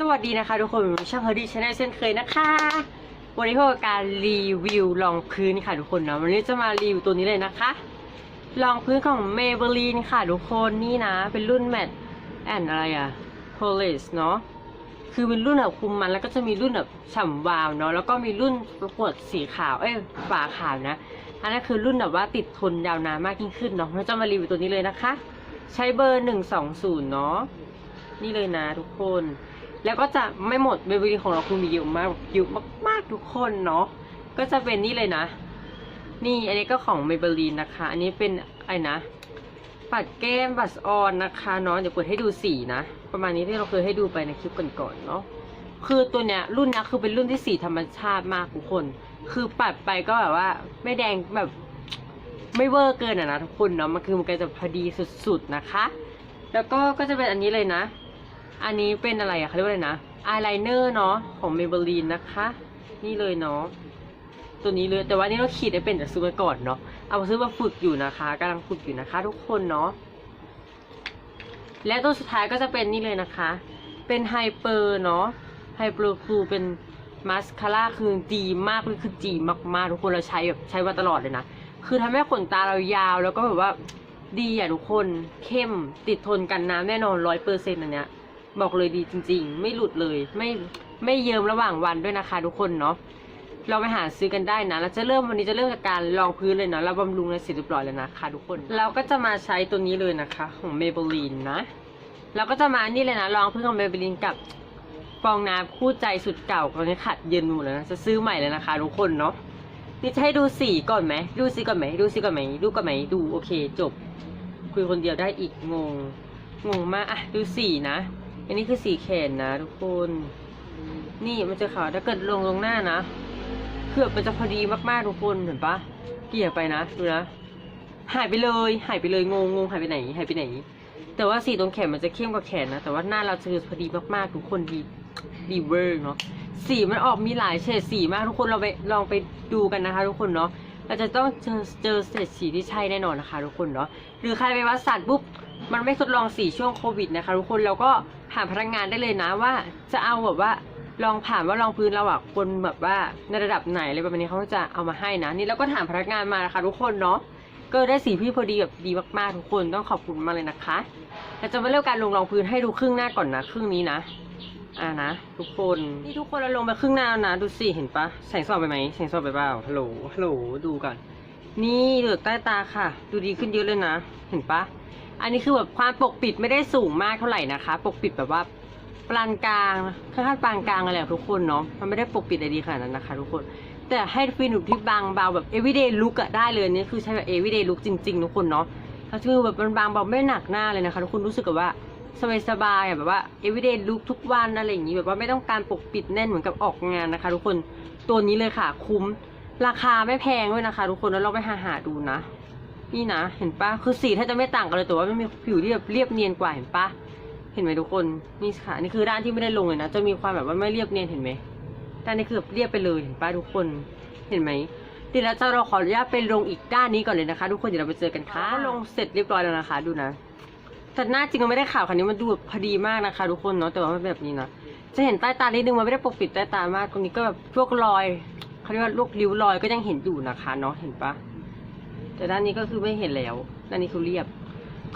สวัสดีนะคะทุกคนช่างเฮอร์ดี้ชาแนลเช่นเคยนะคะ วันนี้พบกับการรีวิวรองพื้นค่ะทุกคนเนาะวันนี้จะมารีวิวตัวนี้เลยนะคะรองพื้นของ Maybelline ค่ะทุกคนนี่นะ เป็นรุ่นแมตแอนอะไรอะ p o l i s เนาะคือเป็นรุ่นแบบคุมมันแล้วก็จะมีรุ่นแบบฉ่ำวาวเนาะแล้วก็มีรุ่นประกวดสีขาวเอ้ยฝาขาวนะอันนั้นคือรุ่นแบบว่าติดทนยาวนานมากยิ่งขึ้นเนาะเราจะมารีวิวตัวนี้เลยนะคะ ใช้เบอร์หนึ่งสองศูนย์เนาะนี่เลยนะทุกคน แล้วก็จะไม่หมดเบบีของเราคือมีเยอะมากเยอะมากๆทุกคนเนาะก็จะเป็นนี่เลยนะ นี่อันนี้ก็ของเมเบลีนนะคะ อันนี้เป็นไอะไรนะปัดแก้มบัสออนนะคะเนาะเดี๋ยวเปิดให้ดูสีนะ ประมาณนี้ที่เราเคยให้ดูไปในคลิปก่อนๆเนาะคือตัวเนี้ยรุ่นเนี้ยคือเป็นรุ่นที่สีธรรมชาติมากทุกคน คือปัดไปก็แบบว่าไม่แดงแบบไม่เวอร์เกินอะนะทุกคนเนาะมันคือมันก็จะพอดีสุดๆนะคะ แล้วก็ก็จะเป็นอันนี้เลยนะ อันนี้เป็นอะไรอะเขาเรียกว่าอะไรนะอายไลเนอร์เนาะของ Maybelline นะคะ นี่เลยเนาะตัวนี้เลยแต่ว่านี่เราขีดได้เป็นแต่ซื้อมาก่อนเนาะเอามาซื้อมาฝึกอยู่นะคะกำลังฝึกอยู่นะคะ ทุกคนเนาะและตัวสุดท้ายก็จะเป็นนี่เลยนะคะ เป็นไฮเปอร์เนาะไฮเปอร์คือเป็นมาสคาร่าคือดีมากเลยคือดีมากๆทุกคนเราใช้แบบใช้มาตลอดเลยนะคือทำให้ขนตาเรายาวแล้วก็แบบว่าดีอะทุกคนเข้มติดทนกันน้ำแน่นอนร้อยเปอร์เซ็นต์อันเนี้ย บอกเลยดีจริง ๆ ไม่หลุดเลยไม่ไม่เยิมระหว่างวันด้วยนะคะ ทุกคนเนาะเราไปหาซื้อกันได้นะเราจะเริ่มวันนี้จะเริ่มจากการลองพื้นเลยเนาะเราบำรุงในเสร็จเรียบร้อยแล้วนะคะ ทุกคนเราก็จะมาใช้ตัวนี้เลยนะคะของ Maybelline นะเราก็จะมานี่เลยนะลองพื้นของ Maybelline กับฟองน้ำคู่ใจสุดเก่าตอนนี้ขัดเย็นหมดแล้วนะจะซื้อใหม่เลยนะคะ ทุกคนเนาะนี่จะให้ดูสีก่อนไหมดูสีก่อนไหมดูสีก่อนไหมดูก่อนไหมดูโอเค จบ คุยคนเดียวได้อีกงงงงมากอะดูสีนะ อันนี้คือสีแขนนะทุกคน นี่มันจะขาวถ้าเกิดลงลงหน้านะเผือกมันจะพอดีมากๆทุกคนเห็นปะเกี่ยไปนะดูนะ หายไปเลยหายไปเลยงงงงหายไปไหนหายไปไหน แต่ว่าสีตรงแขนมันจะเข้มกว่าแขนนะแต่ว่าหน้าเราจะพอดีมากๆทุกคนดีดีเวอร์เนาะสีมันออกมีหลายเฉดสีมากทุกคนเราไปลองไปดูกันนะคะ ทุกคนเนาะเราจะต้องเจอเจอเฉดสีที่ใช่แน่นอนนะคะ ทุกคนเนาะหรือใครไปวัดสันปุ๊บมันไม่ทดลองสีช่วงโควิดนะคะ ทุกคนเราก็ ผ่านพนักงานได้เลยนะว่า จะเอาแบบว่าลองผ่านว่าลองพื้นเราอะคนแบบว่าในระดับไหนอะไรแบบนี้เขาจะเอามาให้นะ นี่เราก็ถามพนักงานมานะคะทุกคนเนาะก็ได้สีพี่พอดีแบบดีมากๆทุกคนต้องขอบคุณมากเลยนะคะเราจะมาเริ่มการลงรองพื้นให้ดูครึ่งหน้าก่อนนะ ครึ่งนี้นะอ่านะทุกคนนี่ทุกคนเราลงไปครึ่งหน้าแล้วนะดูสิเห็นปะแสงสว่างไปไหมแสงสว่างไปเปล่าฮัลโหลฮัลโหลดูก่อนนี่เหลือกใต้ตาค่ะ ดูดีขึ้นเยอะเลยนะ เห็นปะ อันนี้คือแบบความปกปิดไม่ได้สูงมากเท่าไหร่นะคะ ปกปิดแบบว่าปานกลางค่อนข้างปานกลางอะไรทุกคนเนาะมันไม่ได้ปกปิดอะไรดีขนาดนั้นนะคะ ทุกคน แต่ให้ฟินอยู่ที่บางเบาแบบ everyday look อะได้เลยนี่คือใช้แบบ everyday look จริง ๆ ทุกคนเนาะแล้วคือแบบมันบางเบาไม่หนักหน้าเลยนะคะ ทุกคนรู้สึกแบบว่าสบายๆอะแบบว่า everyday look ทุกวันอะไรอย่างนี้แบบว่าไม่ต้องการปกปิดแน่นเหมือนกับออกงานนะคะ ทุกคนตัวนี้เลยค่ะคุ้มราคาไม่แพงด้วยนะคะ ทุกคนแล้วเราไปหาหาดูนะ นี่นะ เห็นปะคือสีแทบจะไม่ต่างกันเลยแต่ว่ามันมีผิวที่แบบเรียบเนียนกว่าเห็นปะเห็นไหมทุกคน นี่ค่ะ นี่คือด้านที่ไม่ได้ลงเลยนะ จะมีความแบบว่าไม่เรียบเนียนเห็นไหมด้านนี้คือแบบเรียบไปเลยเห็นปะทุกคน เห็นไหมเดี๋ยวเราจะเราขออนุญาตไปลงอีกด้านนี้ก่อนเลยนะคะ ทุกคนเดี๋ยวเราไปเจอกันค่ะก็ลงเสร็จเรียบร้อยแล้วนะคะ ดูนะ แต่หน้าจริงมันไม่ได้ขาวคันนี้มันดูแบบพอดีมากนะคะ ทุกคนเนาะ แต่ว่ามันแบบนี้นะ จะเห็นใต้ตานิดนึงมันไม่ได้ปกปิดใต้ตามาก ตรงนี้ก็แบบพวกรอยเขาเรียกว่าลูกริ้วรอยก็ยังเห็นอยู่นะคะเนาะ เห็นปะ แต่ด้านนี้ก็คือไม่เห็นแล้วด้านนี้คือเรียบ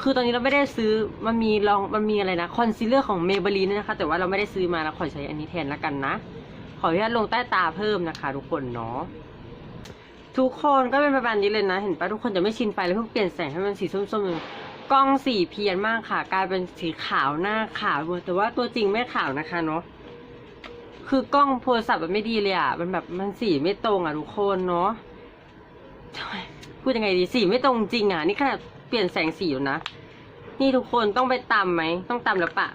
คือตอนนี้เราไม่ได้ซื้อมันมีลองมันมีอะไรนะคอนซีลเลอร์ของเมเบลีนนะคะ แต่ว่าเราไม่ได้ซื้อมาเราขอใช้อันนี้แทนละกันนะ ขออนุญาตลงใต้ตาเพิ่มนะคะทุกคนเนาะทุกคนก็เป็นประมาณนี้เลยนะ เห็นปะทุกคนจะไม่ชินไฟแล้วเพิ่งเปลี่ยนแสงให้มันสีส้มๆกล้องสีเพี้ยนมากค่ะกลายเป็นสีขาวหน้าขาวหมดแต่ว่าตัวจริงไม่ขาวนะคะเนาะคือกล้องโทรศัพท์มันไม่ดีเลยอะ มันแบบมันสีไม่ตรงอะทุกคนเนาะ พูดยังไงดีสีไม่ตรงจริงอะ นี่ขนาดเปลี่ยนแสงสีอยู่นะ นี่ทุกคนต้องไปตำไหม ต้องตำแล้วปะ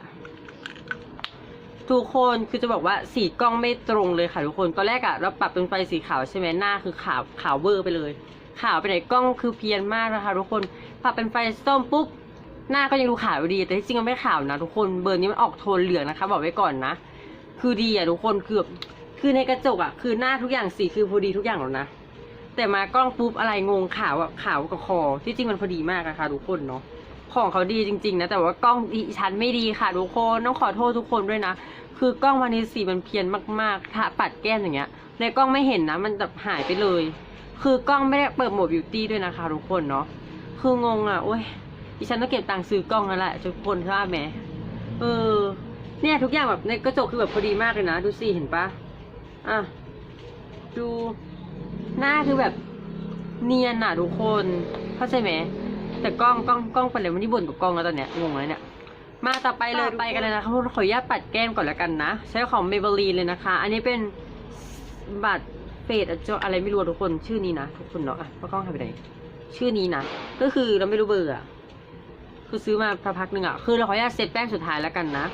ทุกคนคือจะบอกว่าสีกล้องไม่ตรงเลยค่ะทุกคน ตอนแรกอะเราปรับเป็นไฟสีขาวใช่ไหมหน้าคือขาวขาวเวอร์ไปเลย ขาวไปไหนกล้องคือเพี้ยนมากนะคะทุกคน ปรับเป็นไฟส้มปุ๊บหน้าก็ยังดูขาวดี แต่ที่จริงมันไม่ขาวนะทุกคน เบอร์นี้มันออกโทนเหลืองนะคะ บอกไว้ก่อนนะ คือดีอะทุกคน คือบคือในกระจกอะ คือหน้าทุกอย่างสีคือพอดีทุกอย่างแล้วนะ แต่มากล้องปุ๊บอะไรงงขาวอะขาวกับคอ ที่จริงมันพอดีมากนะคะทุกคนเนาะของเขาดีจริง ๆ นะ แต่ว่ากล้องดิฉันไม่ดีค่ะทุกคนต้องขอโทษทุกคนด้วยนะ คือกล้องวันนี้สีมันเพี้ยนมากๆถ้าปัดแก้มอย่างเงี้ย ในกล้องไม่เห็นนะมันแบบหายไปเลย คือกล้องไม่ได้เปิดโหมดบิวตี้ด้วยนะคะทุกคนเนาะคืองงอะโอ้ยดิฉันต้องเก็บตังค์ซื้อกล้องนั่นแหละทุกคนทราบไหมเออ เนี่ยทุกอย่างแบบในกระจกคือแบบพอดีมากเลยนะ ดูสิเห็นปะอะดู หน้าคือแบบเนียนอะทุกคนเข้าใจไหมแต่กล้องกล้องกล้องเป็นอะไรวันนี้บ่นกับกล้องแล้วตอนเนี้ยงงแล้วเนี่ยมาต่อไปเลยไปกันเลยนะคะขออนุญาตปัดแก้มก่อนแล้วกันนะ ใช้ของ Maybelline เลยนะคะ อันนี้เป็นบัตรเฟดอะไรไม่รู้อะทุกคนชื่อนี้นะทุกคนเนาะอะว่ากล้องหายไปไหนชื่อนี้นะก็คือเราไม่รู้เบอร์อะคือซื้อมาพพักหนึ่งอะคือเราขออนุญาตเซตแป้งสุดท้ายแล้วกันนะ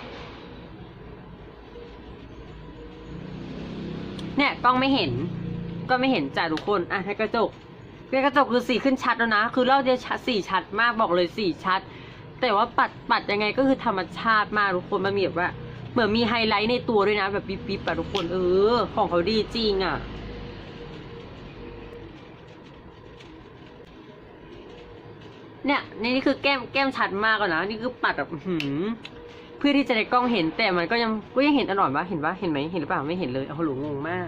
เนี่ยกล้องไม่เห็น ก็ไม่เห็นจ้ะทุกคนอะในกระจกในกระจกคือสีขึ้นชัดแล้วนะ คือเราจะชัดสีชัดมากบอกเลยสีชัด แต่ว่าปัดปัดยังไงก็คือธรรมชาติมากทุกคนมันมีแบบว่า เหมือนมีไฮไลท์ในตัวด้วยนะ แบบปิ๊บปิ๊บอะทุกคนเออ ของเขาดีจริงอะเนี่ยนี่นี่คือแก้มแก้มชัดมากอะนะนี่คือปัดแบบหือเพื่อที่จะในกล้องเห็นแต่มันก็ยังก็ยังเห็นตลอดวะเห็นปะเห็นไหมเห็นหรือเปล่าไม่เห็นเลยโอ้โหงงมาก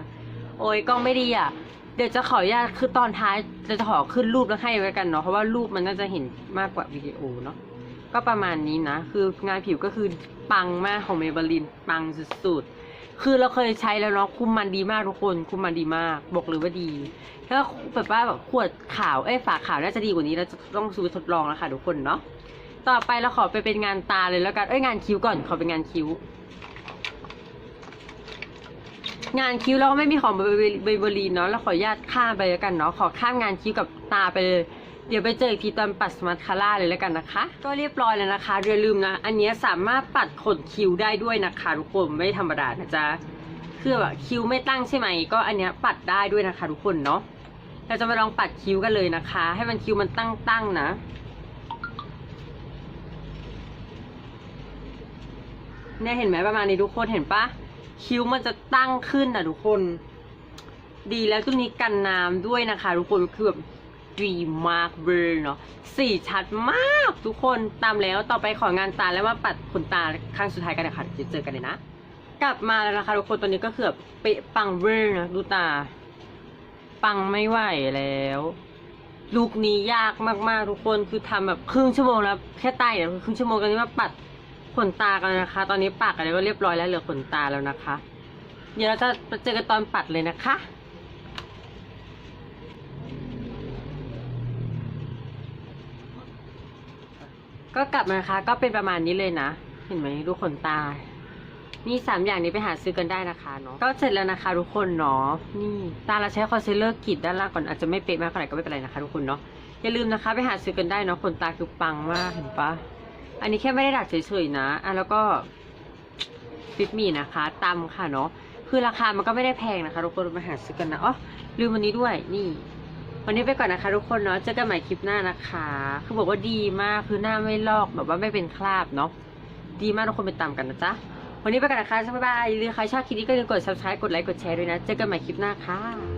โอ้ยกล้องไม่ดีอะ เดี๋ยวจะขออนุญาตคือตอนท้ายจะขอขึ้นรูปแล้วให้ไว้กันเนาะเพราะว่ารูปมันน่าจะเห็นมากกว่าวิดีโอเนาะก็ประมาณนี้นะ คืองานผิวก็คือปังมากของเมเบลินปังสุดๆ คือเราเคยใช้แล้วเนาะคุมมันดีมากทุกคนคุมมันดีมากบอกเลยว่าดี ถ้าแบบว่าแบบขวดขาวเอ้ยฝาขาวน่าจะดีกว่านี้เราจะต้องซื้อทดลองแล้วค่ะทุกคนเนาะต่อไปเราขอไปเป็นงานตาเลยแล้วกันเอ้ยงานคิ้วก่อนขอเป็นงานคิ้ว งานคิ้วเราก็ไม่มีของเบเบอรีนเนาะเราขออนุญาตข้ามไปแล้วกันเนาะขอข้ามงานคิ้วกับตาไปเลยเดี๋ยวไปเจออีกทีตอนปัดสมาร์ทคาร่าเลยแล้วกันนะคะ ก็เรียบร้อยแล้วนะคะอย่าลืมนะ อันนี้สามารถปัดขนคิ้วได้ด้วยนะคะทุกคนไม่ธรรมดานะจ๊ะคือแบบคิ้วไม่ตั้งใช่ไหมก็อันนี้ปัดได้ด้วยนะคะ ทุกคนเนาะเราจะมาลองปัดคิ้วกันเลยนะคะ ให้มันคิ้วมันตั้งๆนะเนี่ยเห็นไหมประมาณนี้ทุกคนเห็นปะ คิ้วมันจะตั้งขึ้นอะทุกคน ดีแล้วตัวนี้กันน้ำด้วยนะคะ ทุกคนคือแบบดีมากเบอร์เนาะสีชัดมากทุกคนตามแล้วต่อไปของานตาแล้วมาปัดขนตาครั้งสุดท้ายกันนะคะเดี๋ยวเจอกันเลยนะ กลับมาแล้วนะคะทุกคนตอนนี้ก็คือแบบเป๊ะปังเบอร์นะดูตา ปังไม่ไหวแล้วลุคนี้ยากมากๆทุกคนคือทำแบบครึ่งชั่วโมงแล้วแค่ใต้เนี่ยครึ่งชั่วโมงกันนี้มาปัด ขนตากันนะคะ ตอนนี้ปากอะไรก็เรียบร้อยแล้วเหลือขนตาแล้วนะคะ เดี๋ยวเราจะเจอกันตอนปัดเลยนะคะก็กลับมานะคะก็เป็นประมาณนี้เลยนะ เห็นไหมดูขนตา นี่สามอย่างนี้ไปหาซื้อกันได้นะคะเนาะก็เสร็จแล้วนะคะ ทุกคนเนาะนี่ตาเราใช้คอนซีลเลอร์กรีดด้านล่างก่อนอาจจะไม่เป๊ะมากเท่าไหร่ก็ไม่เป็นไรนะคะ ทุกคนเนาะอย่าลืมนะคะ ไปหาซื้อกันได้เนาะขนตาคือปังมากเห็นปะ อันนี้แค่ไม่ได้ดัดเฉยๆนะอะแล้วก็ฟิตมีนะคะตำค่ะเนาะคือราคามันก็ไม่ได้แพงนะคะทุกคนมาหาซื้อกันนะอ๋อลืมวันนี้ด้วยนี่ วันนี้ไปก่อนนะคะ ทุกคนเนาะเจอกันใหม่คลิปหน้านะคะ คือบอกว่าดีมากคือหน้าไม่ลอกแบบว่าไม่เป็นคราบเนาะดีมากทุกคนไปตามกันนะจ๊ะวันนี้ไปก่อนนะคะบ๊ายบายหรือใครชอบคลิปนี้ก็อย่าลืมกด subscribe กดไลค์กดแชร์ด้วยนะ เจอกันใหม่คลิปหน้าค่ะ